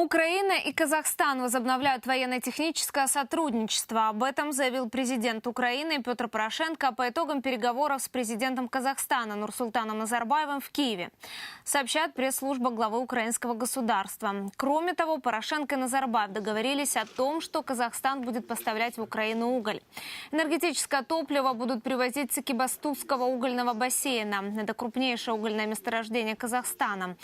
Украина и Казахстан возобновляют военно-техническое сотрудничество. Об этом заявил президент Украины Петр Порошенко по итогам переговоров с президентом Казахстана Нурсултаном Назарбаевым в Киеве. Сообщает пресс-служба главы украинского государства. Кроме того, Порошенко и Назарбаев договорились о том, что Казахстан будет поставлять в Украину уголь. Энергетическое топливо будут привозить с Экибастузского угольного бассейна. Это крупнейшее угольное месторождение Казахстана.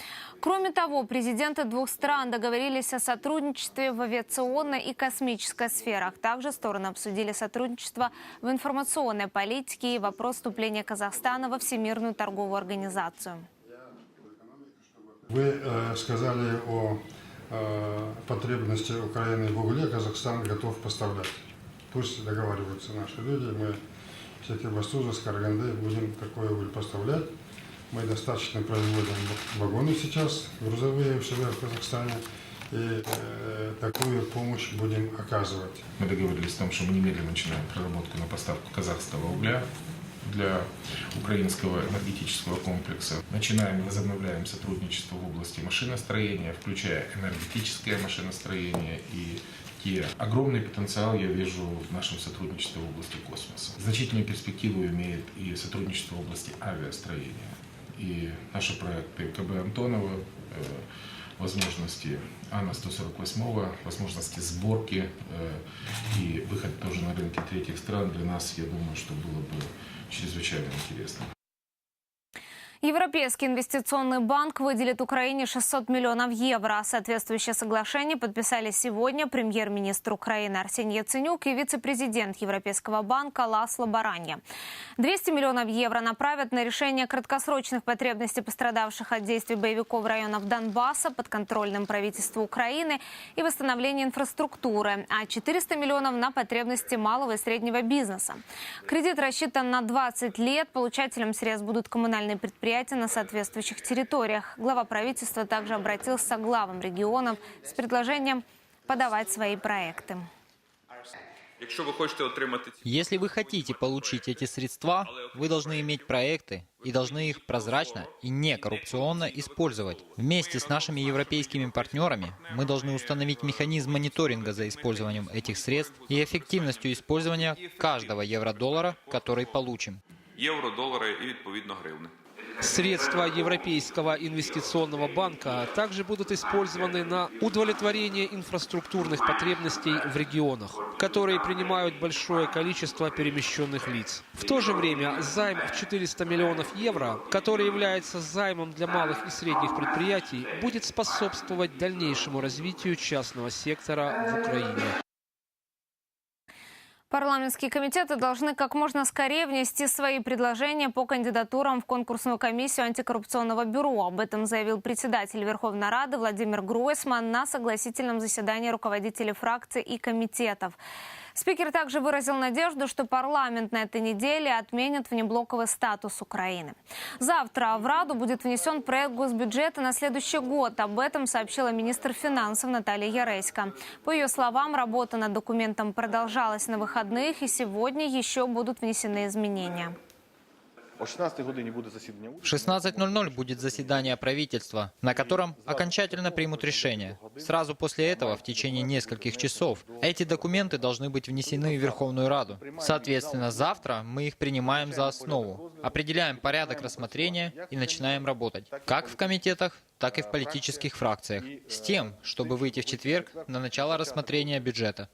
Кроме того, президенты двух стран договорились о сотрудничестве в авиационной и космической сферах. Также стороны обсудили сотрудничество в информационной политике и вопрос вступления Казахстана во Всемирную торговую организацию. Вы э, сказали о э, потребности Украины в угле, Казахстан готов поставлять. Пусть договариваются наши люди, мы с Екибастуза, с Караганды будем такой уголь поставлять. Мы достаточно производим вагоны сейчас, грузовые у себя в Казахстане, и э, такую помощь будем оказывать. Мы договорились о том, что мы немедленно начинаем проработку на поставку казахского угля для украинского энергетического комплекса. Начинаем и возобновляем сотрудничество в области машиностроения, включая энергетическое машиностроение и те огромный потенциал я вижу в нашем сотрудничестве в области космоса. Значительную перспективу имеет и сотрудничество в области авиастроения. И наши проекты КБ Антонова, э, возможности Ана-148, возможности сборки э, и выход тоже на рынки третьих стран для нас, я думаю, что было бы чрезвычайно интересно. Европейский инвестиционный банк выделит Украине 600 миллионов евро. Соответствующее соглашение подписали сегодня премьер-министр Украины Арсений Яценюк и вице-президент Европейского банка Ласло Баранья. 200 миллионов евро направят на решение краткосрочных потребностей пострадавших от действий боевиков районов Донбасса под контрольным правительству Украины и восстановление инфраструктуры, а 400 миллионов на потребности малого и среднего бизнеса. Кредит рассчитан на 20 лет. Получателем средств будут коммунальные предприятия предприятия на соответствующих территориях. Глава правительства также обратился к главам регионов с предложением подавать свои проекты. Якщо ви хочете отримати ці Если вы хотите получить эти средства, вы должны иметь проекты и должны их прозрачно и не коррупционно использовать. Вместе с нашими европейскими партнерами мы должны установить механизм мониторинга за использованием этих средств и эффективностью использования каждого евро-доллара, который получим. євро, долари і відповідно гривни. Средства Европейского инвестиционного банка также будут использованы на удовлетворение инфраструктурных потребностей в регионах, которые принимают большое количество перемещенных лиц. В то же время займ в 400 миллионов евро, который является займом для малых и средних предприятий, будет способствовать дальнейшему развитию частного сектора в Украине. Парламентские комитеты должны как можно скорее внести свои предложения по кандидатурам в конкурсную комиссию антикоррупционного бюро. Об этом заявил председатель Верховной Рады Владимир Гройсман на согласительном заседании руководителей фракций и комитетов. Спикер также выразил надежду, что парламент на этой неделе отменит внеблоковый статус Украины. Завтра в Раду будет внесен проект госбюджета на следующий год. Об этом сообщила министр финансов Наталья Яресько. По ее словам, работа над документом продолжалась на выходных, и сегодня еще будут внесены изменения. О 16 годині буде засідання В 16.00 будет заседание правительства, на котором окончательно примут решение. Сразу после этого, в течение нескольких часов, эти документы должны быть внесены в Верховную Раду. Соответственно, завтра мы их принимаем за основу, определяем порядок рассмотрения и начинаем работать, как в комитетах, так и в политических фракциях, с тем, чтобы выйти в четверг на начало рассмотрения бюджета.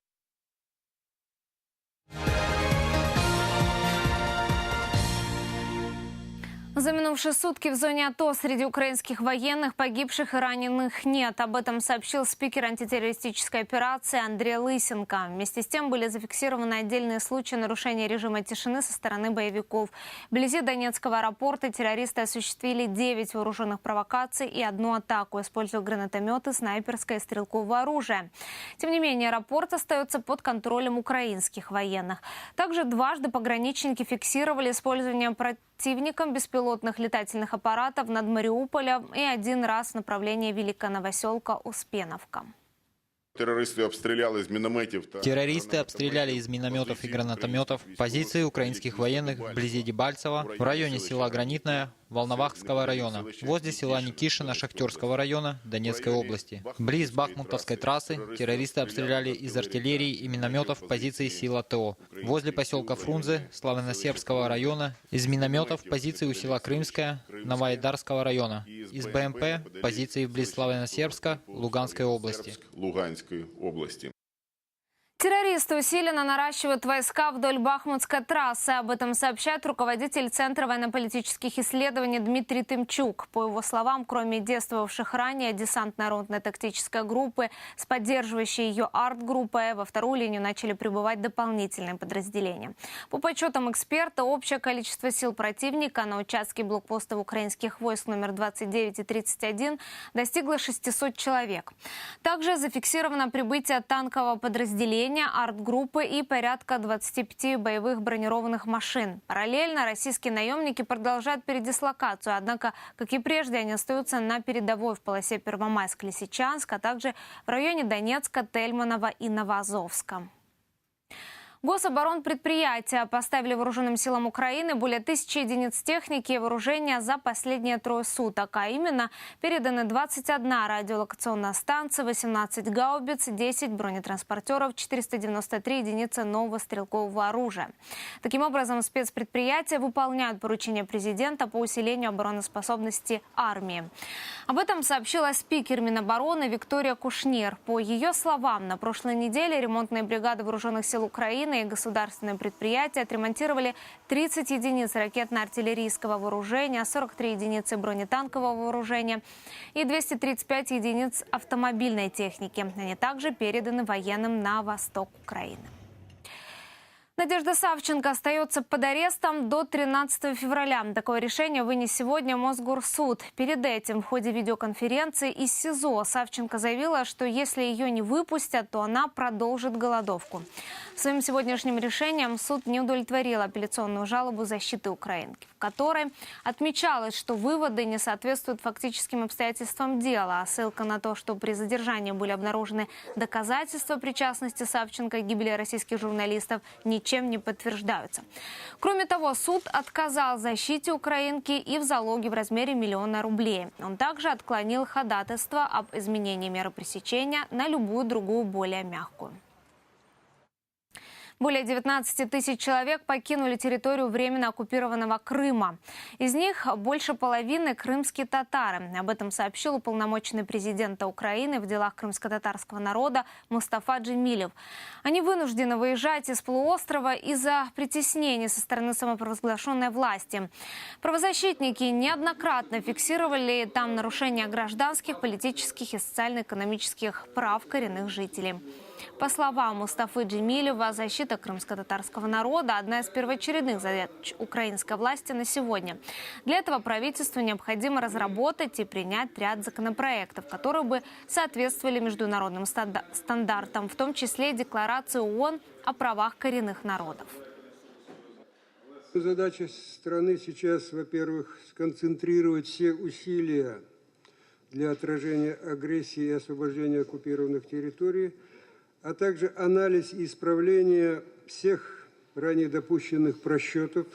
За минувшие сутки в зоне АТО среди украинских военных погибших и раненых нет. Об этом сообщил спикер антитеррористической операции Андрей Лысенко. Вместе с тем были зафиксированы отдельные случаи нарушения режима тишины со стороны боевиков. Вблизи Донецкого аэропорта террористы осуществили 9 вооруженных провокаций и одну атаку, используя гранатометы, снайперское и стрелковое оружие. Тем не менее, аэропорт остается под контролем украинских военных. Также дважды пограничники фиксировали использование противником беспилотных летательных аппаратов над Мариуполем и один раз в направлении Великоновоселка Успеновка. Терористи обстріляли з мінометів та Террористы обстреляли из минометов и гранатометов позиции украинских военных вблизи Дебальцева, в районе села Гранитное, Волновахского района, возле села Никишина Шахтерского района Донецкой области. Близ Бахмутовской трассы террористы обстреляли из артиллерии и минометов позиции сил АТО. Возле поселка Фрунзе Славяносербского района из минометов позиции у села Крымская Новоайдарского района. Из БМП позиции вблизи Славяносербска Луганской области. Луганської області. Террористы усиленно наращивают войска вдоль Бахмутской трассы. Об этом сообщает руководитель Центра военно-политических исследований Дмитрий Тымчук. По его словам, кроме действовавших ранее десантно-народной тактической группы с поддерживающей ее арт-группой, во вторую линию начали прибывать дополнительные подразделения. По подсчетам эксперта, общее количество сил противника на участке блокпостов украинских войск номер 29 и 31 достигло 600 человек. Также зафиксировано прибытие танкового подразделения, арт-группы и порядка 25 боевых бронированных машин. Параллельно российские наемники продолжают передислокацию, однако, как и прежде, они остаются на передовой в полосе Первомайск-Лисичанск, а также в районе Донецка, Тельманова и Новоазовска. Гособоронпредприятия поставили вооруженным силам Украины более тысячи единиц техники и вооружения за последние трое суток. А именно, переданы 21 радиолокационная станция, 18 гаубиц, 10 бронетранспортеров, 493 единицы нового стрелкового оружия. Таким образом, спецпредприятия выполняют поручения президента по усилению обороноспособности армии. Об этом сообщила спикер Минобороны Виктория Кушнир. По ее словам, на прошлой неделе ремонтные бригады вооруженных сил Украины и государственные предприятия отремонтировали 30 единиц ракетно-артиллерийского вооружения, 43 единицы бронетанкового вооружения и 235 единиц автомобильной техники. Они также переданы военным на восток Украины. Надежда Савченко остается под арестом до 13 февраля. Такое решение вынес сегодня Мосгорсуд. Перед этим в ходе видеоконференции из СИЗО Савченко заявила, что если ее не выпустят, то она продолжит голодовку. Своим сегодняшним решением суд не удовлетворил апелляционную жалобу защиты украинки, в которой отмечалось, что выводы не соответствуют фактическим обстоятельствам дела. А ссылка на то, что при задержании были обнаружены доказательства причастности Савченко к гибели российских журналистов, ничем не подтверждаются. Кроме того, суд отказал защите украинки и в залоге в размере миллиона рублей. Он также отклонил ходатайство об изменении меры пресечения на любую другую более мягкую. Более 19 тысяч человек покинули территорию временно оккупированного Крыма. Из них больше половины – крымские татары. Об этом сообщил уполномоченный президента Украины в делах крымско-татарского народа Мустафа Джемилев. Они вынуждены выезжать из полуострова из-за притеснений со стороны самопровозглашенной власти. Правозащитники неоднократно фиксировали там нарушения гражданских, политических и социально-экономических прав коренных жителей. По словам Мустафы Джемилева, защита крымско-татарского народа – одна из первоочередных задач украинской власти на сегодня. Для этого правительству необходимо разработать и принять ряд законопроектов, которые бы соответствовали международным станда- стандартам, в том числе Декларации ООН о правах коренных народов. Задача страны сейчас, во-первых, сконцентрировать все усилия для отражения агрессии и освобождения оккупированных территорий, а также анализ и исправление всех ранее допущенных просчетов,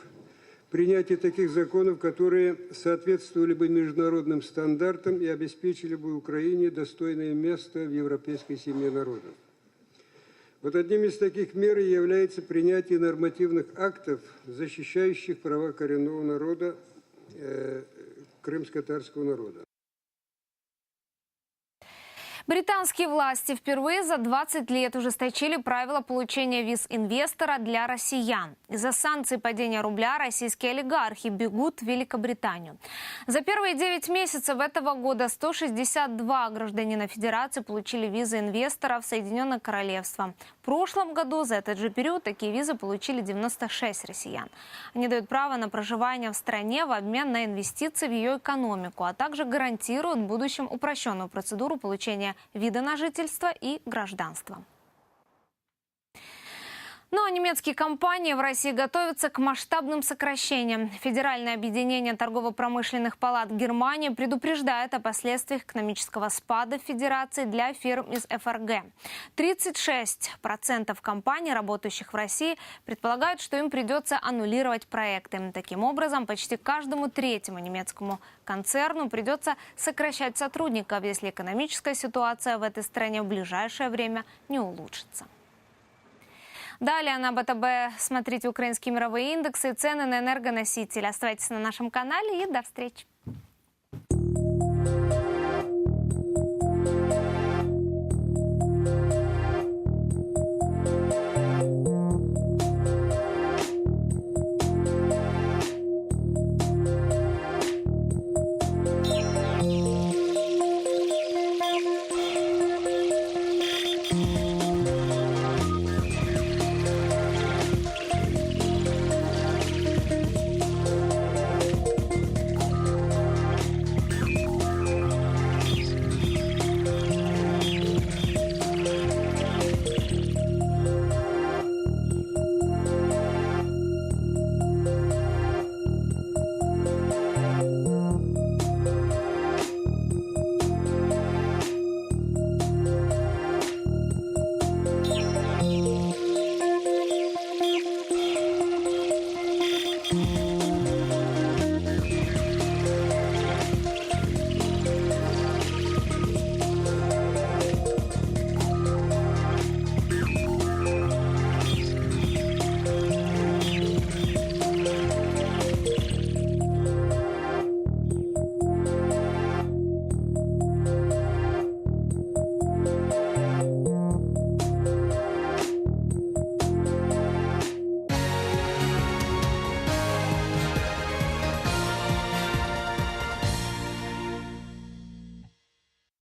принятие таких законов, которые соответствовали бы международным стандартам и обеспечили бы Украине достойное место в европейской семье народов. Вот одним из таких мер является принятие нормативных актов, защищающих права коренного народа, э, крымско-татарского народа. Британские власти впервые за 20 лет ужесточили правила получения виз инвестора для россиян. Из-за санкций падения рубля российские олигархи бегут в Великобританию. За первые 9 месяцев этого года 162 гражданина Федерации получили визы инвестора в Соединенное Королевство. Прошлом году за этот же период такие визы получили 96 россиян. Они дают право на проживание в стране в обмен на инвестиции в ее экономику, а также гарантируют в будущем упрощенную процедуру получения вида на жительство и гражданство. Ну а немецкие компании в России готовятся к масштабным сокращениям. Федеральное объединение торгово-промышленных палат Германии предупреждает о последствиях экономического спада Федерации для фирм из ФРГ. 36% компаний, работающих в России, предполагают, что им придется аннулировать проекты. Таким образом, почти каждому третьему немецкому концерну придется сокращать сотрудников, если экономическая ситуация в этой стране в ближайшее время не улучшится. Далее на БТБ смотрите украинские мировые индексы и цены на энергоносители. Оставайтесь на нашем канале и до встречи.